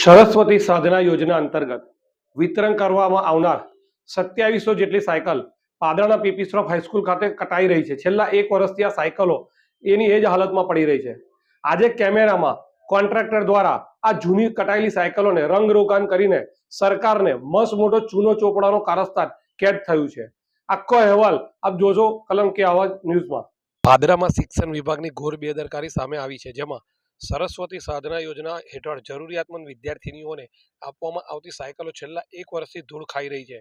સરસ્વતી સાધના યોજના અંતર્ગત વિતરણ કરવામાં આવનાર સત્યાવીસો જેટલી સાયકલ પાદરાના પીપીસ્ટ્રોફ હાઈસ્કૂલ ખાતે કટાઈ રહી છે. છેલ્લા એક વર્ષથી આ સાયકલો એની એ જ હાલતમાં પડી રહી છે. આજે કેમેરામાં કોન્ટ્રાક્ટર દ્વારા આ જૂની કટાયેલી સાયકલોને રંગરોગાન કરીને સરકારને મસ્ત મોટો ચૂનો ચોપડાનો કારસ્તાન કેદ થયું છે. આખો અહેવાલ આપ જોજો કલંકી આવાજ ન્યૂઝમાં. પાદરામાં શિક્ષણ વિભાગની ઘોર બેદરકારી સામે આવી છે, જેમાં સરસ્વતી સાધના યોજના હેઠળ જરૂરિયાતમંદ વિદ્યાર્થીનીઓને આપવામાં આવતી સાયકલો છેલ્લા એક વર્ષથી ધૂળ ખાઈ રહી છે.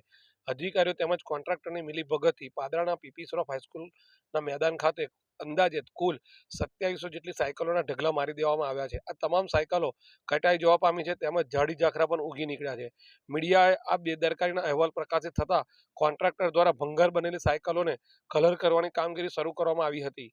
અધિકારીઓ તેમજ કોન્ટ્રાક્ટરની મિલીભગતથી પાદરાના પીપી શ્રોફ હાઈસ્કૂલના મેદાન ખાતે અંદાજે કુલ સત્યાવીસો જેટલી સાયકલોના ઢગલા મારી દેવામાં આવ્યા છે. આ તમામ સાયકલો કટાઈ જવા પામી છે તેમજ જાડી ઝાખરા પણ ઉગી નીકળ્યા છે. મીડિયાએ આ બેદરકારીના અહેવાલ પ્રકાશિત થતા કોન્ટ્રાક્ટર દ્વારા ભંગાર બનેલી સાયકલોને કલર કરવાની કામગીરી શરૂ કરવામાં આવી હતી.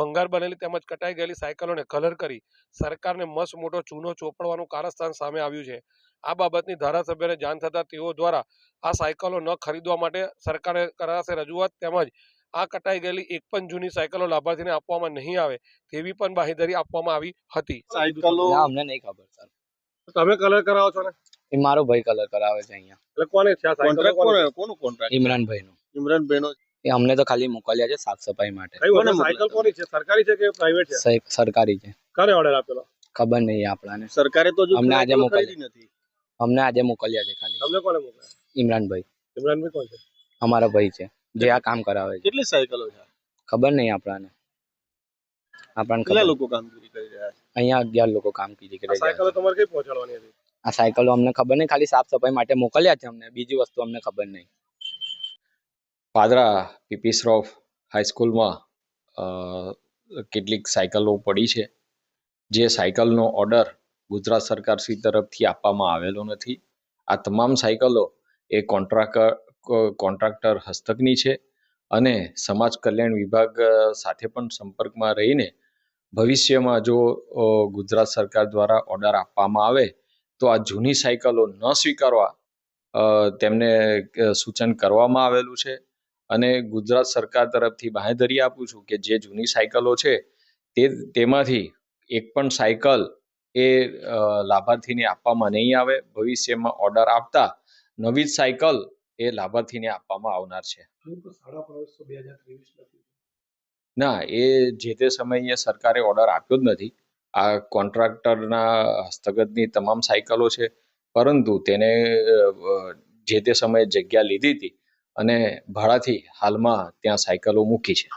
ભંગાર બનેલી તેમજ કટાઈ ગયેલી સાયકલોને કલર કરી સરકારને મસ્ત મોટો ચૂનો ચોપડવાનું કારસ્થાન સામે આવ્યું છે. આ બાબતની ધારાસભ્યને જાણ થતાં તેઓ દ્વારા આ સાયકલો ન ખરીદવા માટે સરકારે કરાશે રજૂઆત તેમજ આ કટાઈ ગયેલી એક પણ જૂની સાયકલો લાભાર્થીને આપવામાં નહીં આવે તેવી પણ બાહેધરી આપવામાં આવી હતી. સાયકલો અમને નહીં ખબર સર. તમે કલર કરાવો છો ને? એ મારો ભાઈ કલર કરાવે છે અહીંયા. એટલે કોને છે આ સાયકલો કોનું? કોન્ટ્રાક્ટ ઇમરાન ભાઈનો ઇમરાનભાઈ નો એ અમને તો ખાલી મોકલ્યા છે સાફ સફાઈ માટે. સાયકલ કોની છે? સરકારી છે કે પ્રાઇવેટ છે? સરકારી છે. કોને ઓર્ડર આપેલો? ખબર નહીં આપણાને. સરકારે તો અમને આજે મોકલી. નથી. અમને આજે મોકલ્યા છે ખાલી. તમને કોને મોકલ્યા? ઇમરાનભાઈ. ઇમરાનભાઈ કોણ છે? અમારા ભાઈ છે. જે આ કામ કરાવે છે. કેટલી સાયકલો છે? ખબર નહીં આપણાને. આપણને કેટલા લોકો કામગીરી કરી રહ્યા છે? અહીંયા અગિયાર લોકો કામ કરી રહ્યા છે. સાયકલો તમારે કઈ પહોંચાડવાની હતી? આ સાયકલો અમને ખબર નહીં. ખાલી સાફ સફાઈ માટે મોકલ્યા છે અમને. બીજી વસ્તુ અમને ખબર નહીં. પાદરા પીપી શ્રોફ હાઈસ્કૂલમાં કેટલીક સાયકલો પડી છે. જે સાયકલનો ઓર્ડર ગુજરાત સરકાર શ્રી તરફથી આપવામાં આવેલો નથી. આ તમામ સાયકલો એ કોન્ટ્રાક કોન્ટ્રાક્ટર હસ્તકની છે અને સમાજ કલ્યાણ વિભાગ સાથે પણ સંપર્કમાં રહીને ભવિષ્યમાં જો ગુજરાત સરકાર દ્વારા ઓર્ડર આપવામાં આવે તો આ જૂની સાયકલો ન સ્વીકારવા તેમને સૂચન કરવામાં આવેલું છે. અને ગુજરાત સરકાર તરફથી બાંહેધરી આપું છું કે જે જૂની સાયકલો છે તે તેમાંથી એક પણ સાયકલ એ લાભાર્થીને આપવામાં નહીં આવે. ભવિષ્યમાં ઓર્ડર આપતા નવી જ સાયકલ એ લાભાર્થીને આપવામાં આવનાર છે. ના એ જે તે સમયે સરકારે ઓર્ડર આપ્યો જ નથી. આ કોન્ટ્રાક્ટરના હસ્તગતની તમામ સાયકલો છે પરંતુ તેને જે તે સમયે જગ્યા લીધી હતી અને ભાડાથી હાલમાં ત્યાં સાયકલો મૂકી છે.